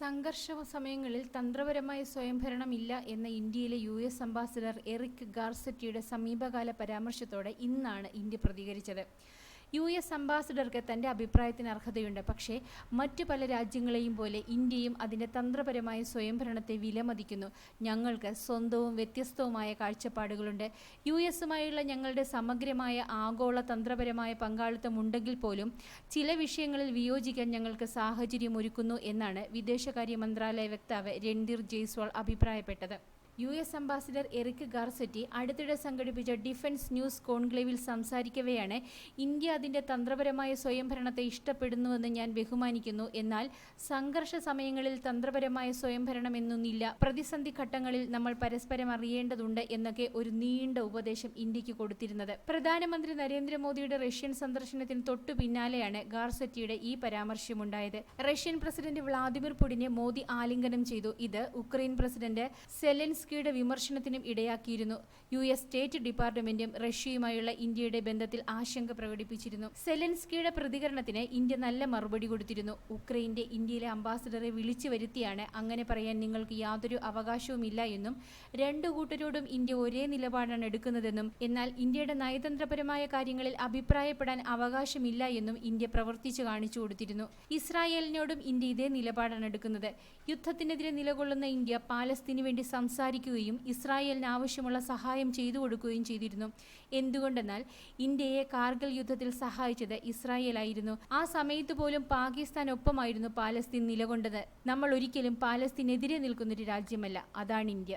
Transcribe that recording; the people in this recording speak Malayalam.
സംഘർഷ സമയങ്ങളിൽ തന്ത്രപരമായ സ്വയംഭരണമില്ല എന്ന ഇന്ത്യയിലെ യു എസ് അംബാസിഡർ എറിക് ഗാർസെറ്റിയുടെ സമീപകാല പരാമർശത്തോടെ ഇന്നാണ് ഇന്ത്യ പ്രതികരിച്ചത്. യു എസ് അംബാസിഡർക്ക് തന്റെ അഭിപ്രായത്തിന് അർഹതയുണ്ട്. പക്ഷേ മറ്റ് പല രാജ്യങ്ങളെയും പോലെ ഇന്ത്യയും അതിന്റെ തന്ത്രപരമായ സ്വയംഭരണത്തെ വിലമതിക്കുന്നു. ഞങ്ങൾക്ക് സ്വന്തവും വ്യത്യസ്തവുമായ കാഴ്ചപ്പാടുകളുണ്ട്. യു എസുമായുള്ള ഞങ്ങളുടെ സമഗ്രമായ ആഗോള തന്ത്രപരമായ പങ്കാളിത്തം ഉണ്ടെങ്കിൽ പോലും ചില വിഷയങ്ങളിൽ വിയോജിക്കാൻ ഞങ്ങൾക്ക് സാഹചര്യം ഒരുക്കുന്നു എന്നാണ് വിദേശകാര്യ മന്ത്രാലയ വക്താവ് രൺധീർ ജയ്സ്വാൾ അഭിപ്രായപ്പെട്ടത്. U S ambassador Eric Garcetti അടുത്തിടെ സംഘടിപ്പിച്ച ഡിഫൻസ് ന്യൂസ് കോൺക്ലേവിൽ സംസാരിക്കവെയാണ്. ഇന്ത്യ അതിന്റെ തന്ത്രപരമായ സ്വയംഭരണത്തെ ഇഷ്ടപ്പെടുന്നുവെന്ന് ഞാൻ ബഹുമാനിക്കുന്നു. എന്നാൽ സംഘർഷ സമയങ്ങളിൽ തന്ത്രപരമായ സ്വയംഭരണം എന്നൊന്നില്ല പ്രതിസന്ധി ഘട്ടങ്ങളിൽ നമ്മൾ പരസ്പരം അറിയേണ്ടതുണ്ട് എന്നൊക്കെ ഒരു നീണ്ട ഉപദേശം ഇന്ത്യയ്ക്ക് കൊടുത്തിരുന്നത്. പ്രധാനമന്ത്രി നരേന്ദ്രമോദിയുടെ റഷ്യൻ സന്ദർശനത്തിന് തൊട്ടു പിന്നാലെയാണ് ഗാർസെറ്റിയുടെ ഈ പരാമർശമുണ്ടായത്. റഷ്യൻ പ്രസിഡന്റ് വ്ളാദിമിർ പുടിനെ മോദി ആലിംഗനം ചെയ്തു. ഇത് ഉക്രൈൻ പ്രസിഡന്റ് സെലൻസ് സെലൻസ്കിയുടെ വിമർശനത്തിനും ഇടയാക്കിയിരുന്നു. യു എസ് സ്റ്റേറ്റ് ഡിപ്പാർട്ട്മെന്റും റഷ്യയുമായുള്ള ഇന്ത്യയുടെ ബന്ധത്തിൽ ആശങ്ക പ്രകടിപ്പിച്ചിരുന്നു. സെലൻസ്കിയുടെ പ്രതികരണത്തിന് ഇന്ത്യ നല്ല മറുപടി കൊടുത്തിരുന്നു. ഉക്രൈന്റെ ഇന്ത്യയിലെ അംബാസിഡറെ വിളിച്ചു വരുത്തിയാണ്. അങ്ങനെ പറയാൻ നിങ്ങൾക്ക് യാതൊരു അവകാശവുമില്ല എന്നും രണ്ടു കൂട്ടരോടും ഇന്ത്യ ഒരേ നിലപാടാണ് എടുക്കുന്നതെന്നും എന്നാൽ ഇന്ത്യയുടെ നയതന്ത്രപരമായ കാര്യങ്ങളിൽ അഭിപ്രായപ്പെടാൻ അവകാശമില്ല എന്നും ഇന്ത്യ പ്രവർത്തിച്ചു കാണിച്ചു കൊടുത്തിരുന്നു. ഇസ്രായേലിനോടും ഇന്ത്യ ഇതേ നിലപാടാണ് എടുക്കുന്നത്. യുദ്ധത്തിനെതിരെ നിലകൊള്ളുന്ന ഇന്ത്യ പാലസ്തീനു വേണ്ടി സംസാരിക്കും സംസാരിക്കുകയും ഇസ്രായേലിന് ആവശ്യമുള്ള സഹായം ചെയ്തു കൊടുക്കുകയും ചെയ്തിരുന്നു. എന്തുകൊണ്ടെന്നാൽ ഇന്ത്യയെ കാർഗിൽ യുദ്ധത്തിൽ സഹായിച്ചത് ഇസ്രായേലായിരുന്നു. ആ സമയത്ത് പോലും പാകിസ്ഥാൻ ഒപ്പമായിരുന്നു പാലസ്തീൻ നിലകൊണ്ടത്. നമ്മൾ ഒരിക്കലും പാലസ്തീനെതിരെ നിൽക്കുന്നൊരു രാജ്യമല്ല. അതാണ് ഇന്ത്യ.